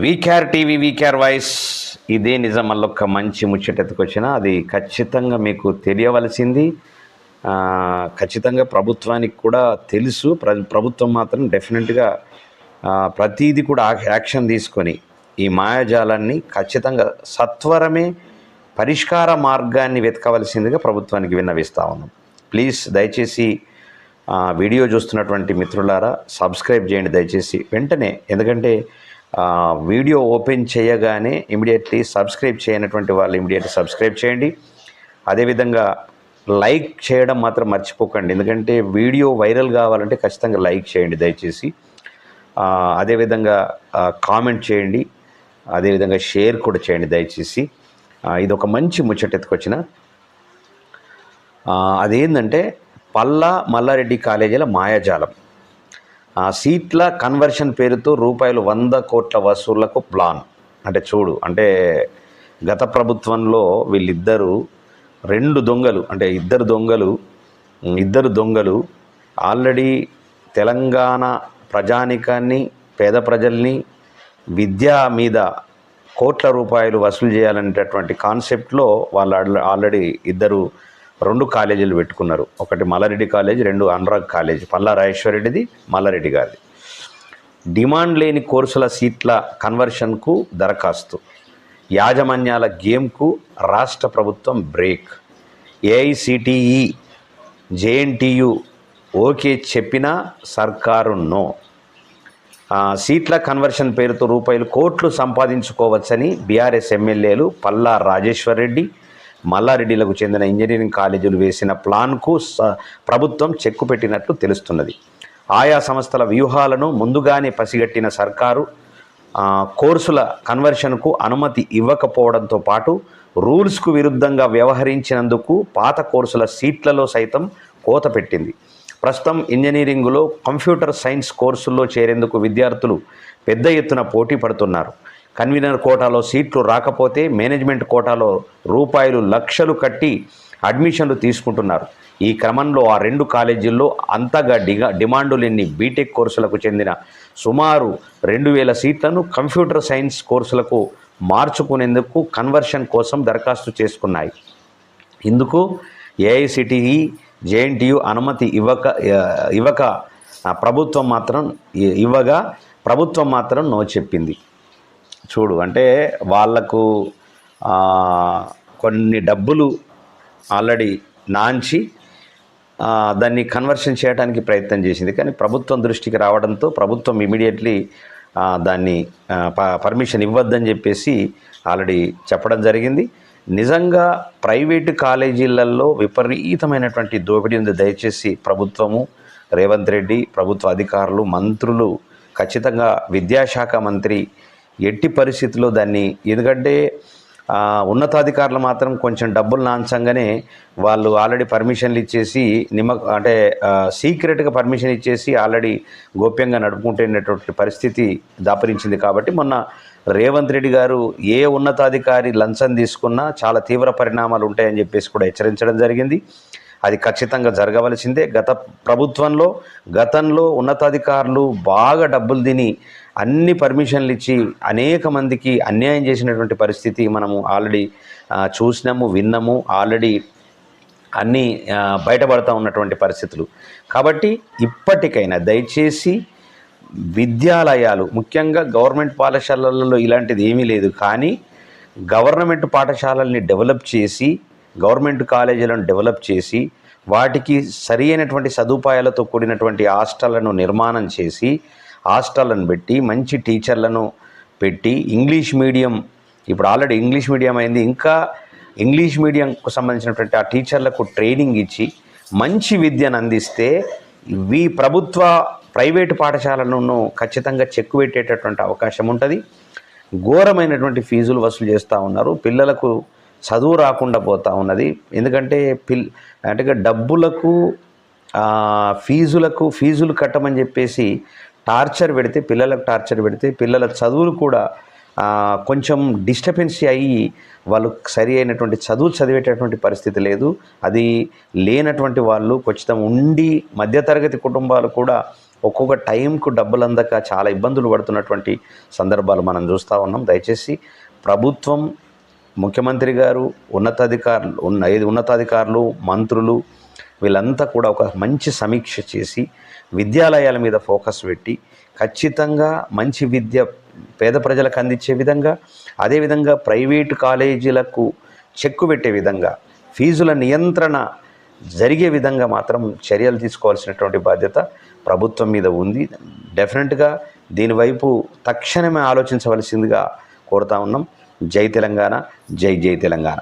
VKR TV VKR voice. ఇదే నిజం మళ్ళొక్క మంచి ముచ్చటెత్తుకొచ్చిన అది ఖచ్చితంగా మీకు తెలియవలసింది. ఖచ్చితంగా ప్రభుత్వానికి కూడా తెలుసు. ప్ర ప్రభుత్వం మాత్రం డెఫినెట్గా ప్రతీది కూడా యాక్షన్ తీసుకొని ఈ మాయాజాలాన్ని ఖచ్చితంగా సత్వరమే పరిష్కార మార్గాన్ని వెతకవలసిందిగా ప్రభుత్వానికి విన్నవిస్తా ఉన్నాం. ప్లీజ్ దయచేసి వీడియో చూస్తున్నటువంటి మిత్రులారా సబ్స్క్రైబ్ చేయండి దయచేసి. వెంటనే ఎందుకంటే వీడియో ఓపెన్ చేయగానే ఇమీడియట్లీ సబ్స్క్రైబ్ చేయనటువంటి వాళ్ళు ఇమీడియట్ సబ్స్క్రైబ్ చేయండి. అదేవిధంగా లైక్ చేయడం మాత్రం మర్చిపోకండి. ఎందుకంటే వీడియో వైరల్ కావాలంటే ఖచ్చితంగా లైక్ చేయండి దయచేసి. అదేవిధంగా కామెంట్ చేయండి. అదేవిధంగా షేర్ కూడా చేయండి దయచేసి. ఇది ఒక మంచి ముచ్చట ఎత్తుకొచ్చిన అదేంటంటే పల్లా మల్లారెడ్డి కాలేజీల మాయాజాలం. ఆ సీట్ల కన్వర్షన్ పేరుతో రూపాయలు వంద కోట్ల వసూళ్ళకు ప్లాన్. అంటే చూడు అంటే గత ప్రభుత్వంలో వీళ్ళిద్దరూ రెండు దొంగలు అంటే ఇద్దరు దొంగలు ఇద్దరు దొంగలు ఆల్రెడీ తెలంగాణ ప్రజానికాన్ని పేద ప్రజల్ని విద్య మీద కోట్ల రూపాయలు వసూలు చేయాలనేటటువంటి కాన్సెప్ట్లో వాళ్ళు ఆల్రెడీ ఇద్దరు రెండు కాలేజీలు పెట్టుకున్నారు. ఒకటి మల్లారెడ్డి కాలేజ్ రెండు అనురాగ్ కాలేజ్. పల్లా రాజేశ్వరరెడ్డిది మల్లారెడ్డి గారిది. డిమాండ్ లేని కోర్సుల సీట్ల కన్వర్షన్కు దరఖాస్తు. యాజమాన్యాల గేమ్కు రాష్ట్ర ప్రభుత్వం బ్రేక్. ఏఐసిటిఈ జేఎన్టీయు ఓకే చెప్పినా సర్కారు నో. సీట్ల కన్వర్షన్ పేరుతో రూపాయలు కోట్లు సంపాదించుకోవచ్చని బీఆర్ఎస్ ఎమ్మెల్యేలు పల్లా రాజేశ్వర్ రెడ్డి మల్లారెడ్డిలకు చెందిన ఇంజనీరింగ్ కాలేజీలు వేసిన ప్లాన్కు స- ప్రభుత్వం చెక్కు పెట్టినట్లు తెలుస్తున్నది. ఆయా సంస్థల వ్యూహాలను ముందుగానే పసిగట్టిన సర్కారు కోర్సుల కన్వర్షన్కు అనుమతి ఇవ్వకపోవడంతో పాటు రూల్స్కు విరుద్ధంగా వ్యవహరించినందుకు పాత కోర్సుల సీట్లలో సైతం కోత పెట్టింది. ప్రస్తుతం ఇంజనీరింగ్లో కంప్యూటర్ సైన్స్ కోర్సుల్లో చేరేందుకు విద్యార్థులు పెద్ద ఎత్తున పోటీ పడుతున్నారు. కన్వీనర్ కోటాలో సీట్లు రాకపోతే మేనేజ్మెంట్ కోటాలో రూపాయలు లక్షలు కట్టి అడ్మిషన్లు తీసుకుంటున్నారు. ఈ క్రమంలో ఆ రెండు కాలేజీల్లో అంతగా డిగా డిమాండు లేని బీటెక్ కోర్సులకు చెందిన సుమారు రెండు వేల సీట్లను కంప్యూటర్ సైన్స్ కోర్సులకు మార్చుకునేందుకు కన్వర్షన్ కోసం దరఖాస్తు చేసుకున్నాయి. ఇందుకు ఏఐసిటిఈ జేఎన్టీయు అనుమతి ఇవ్వక ఇవ్వక ప్రభుత్వం మాత్రం ఇవ్వగా ప్రభుత్వం మాత్రం నో చెప్పింది. చూడు అంటే వాళ్ళకు కొన్ని డబ్బులు ఆల్రెడీ నాంచి దాన్ని కన్వర్షన్ చేయడానికి ప్రయత్నం చేసింది. కానీ ప్రభుత్వం దృష్టికి రావడంతో ప్రభుత్వం ఇమీడియట్లీ దాన్ని పర్మిషన్ ఇవ్వద్దని చెప్పేసి ఆల్రెడీ చెప్పడం జరిగింది. నిజంగా ప్రైవేటు కాలేజీలలో విపరీతమైనటువంటి దోపిడీ ఉంది. దయచేసి ప్రభుత్వము రేవంత్ రెడ్డి ప్రభుత్వ అధికారులు మంత్రులు ఖచ్చితంగా విద్యాశాఖ మంత్రి ఎట్టి పరిస్థితుల్లో దాన్ని ఎందుకంటే ఉన్నతాధికారులు మాత్రం కొంచెం డబ్బులు నాంచంగానే వాళ్ళు ఆల్రెడీ పర్మిషన్లు ఇచ్చేసి నిమ్మ అంటే సీక్రెట్గా పర్మిషన్ ఇచ్చేసి ఆల్రెడీ గోప్యంగా నడుపుకుంటున్నటువంటి పరిస్థితి దాపరించింది కాబట్టి మొన్న రేవంత్ రెడ్డి గారు ఏ ఉన్నతాధికారి లంచం తీసుకున్నా చాలా తీవ్ర పరిణామాలు ఉంటాయని చెప్పేసి కూడా హెచ్చరించడం జరిగింది. అది ఖచ్చితంగా జరగవలసిందే. గత ప్రభుత్వంలో గతంలో ఉన్నతాధికారులు బాగా డబ్బులు తిని అన్ని పర్మిషన్లు ఇచ్చి అనేక మందికి అన్యాయం చేసినటువంటి పరిస్థితి మనము ఆల్రెడీ చూసినాము విన్నాము ఆల్రెడీ అన్నీ బయటపడతా ఉన్నటువంటి పరిస్థితులు. కాబట్టి ఇప్పటికైనా దయచేసి విద్యాలయాలు ముఖ్యంగా గవర్నమెంట్ పాఠశాలలలో ఇలాంటిది ఏమీ లేదు కానీ గవర్నమెంట్ పాఠశాలల్ని డెవలప్ చేసి గవర్నమెంట్ కాలేజీలను డెవలప్ చేసి వాటికి సరి అయినటువంటి సదుపాయాలతో కూడినటువంటి హాస్టళ్ళను నిర్మాణం చేసి హాస్టళ్ళను పెట్టి మంచి టీచర్లను పెట్టి ఇంగ్లీష్ మీడియం ఇప్పుడు ఆల్రెడీ ఇంగ్లీష్ మీడియం అయింది ఇంకా ఇంగ్లీష్ మీడియంకు సంబంధించినటువంటి ఆ టీచర్లకు ట్రైనింగ్ ఇచ్చి మంచి విద్యను అందిస్తే ఈ ప్రభుత్వ ప్రైవేటు పాఠశాలను ఖచ్చితంగా చెక్కు పెట్టేటటువంటి అవకాశం ఉంటుంది. ఘోరమైనటువంటి ఫీజులు వసూలు చేస్తూ ఉన్నారు. పిల్లలకు చదువు రాకుండా పోతూ ఉన్నది. ఎందుకంటే పిల్ అంటే డబ్బులకు ఫీజులకు ఫీజులు కట్టమని చెప్పేసి టార్చర్ పెడితే పిల్లలకు టార్చర్ పెడితే పిల్లల చదువులు కూడా కొంచెం డిస్టర్బెన్సీ అయ్యి వాళ్ళు సరి అయినటువంటి చదువు చదివేటటువంటి పరిస్థితి లేదు. అది లేనటువంటి వాళ్ళు ఖచ్చితం ఉండి మధ్యతరగతి కుటుంబాలు కూడా ఒక్కొక్క టైంకు డబ్బులు అందక చాలా ఇబ్బందులు పడుతున్నటువంటి సందర్భాలు మనం చూస్తూ ఉన్నాం. దయచేసి ప్రభుత్వం ముఖ్యమంత్రి గారు ఉన్నతాధికారులు ఉన్న ఐదు ఉన్నతాధికారులు మంత్రులు వీళ్ళంతా కూడా ఒక మంచి సమీక్ష చేసి విద్యాలయాల మీద ఫోకస్ పెట్టి ఖచ్చితంగా మంచి విద్య పేద ప్రజలకు అందించే విధంగా అదేవిధంగా ప్రైవేటు కాలేజీలకు చెక్కు పెట్టే విధంగా ఫీజుల నియంత్రణ జరిగే విధంగా మాత్రం చర్యలు తీసుకోవాల్సినటువంటి బాధ్యత ప్రభుత్వం మీద ఉంది. డెఫినెట్గా దీనివైపు తక్షణమే ఆలోచించవలసిందిగా కోరుతా ఉన్నాం. జై తెలంగాణ జై జై తెలంగాణ.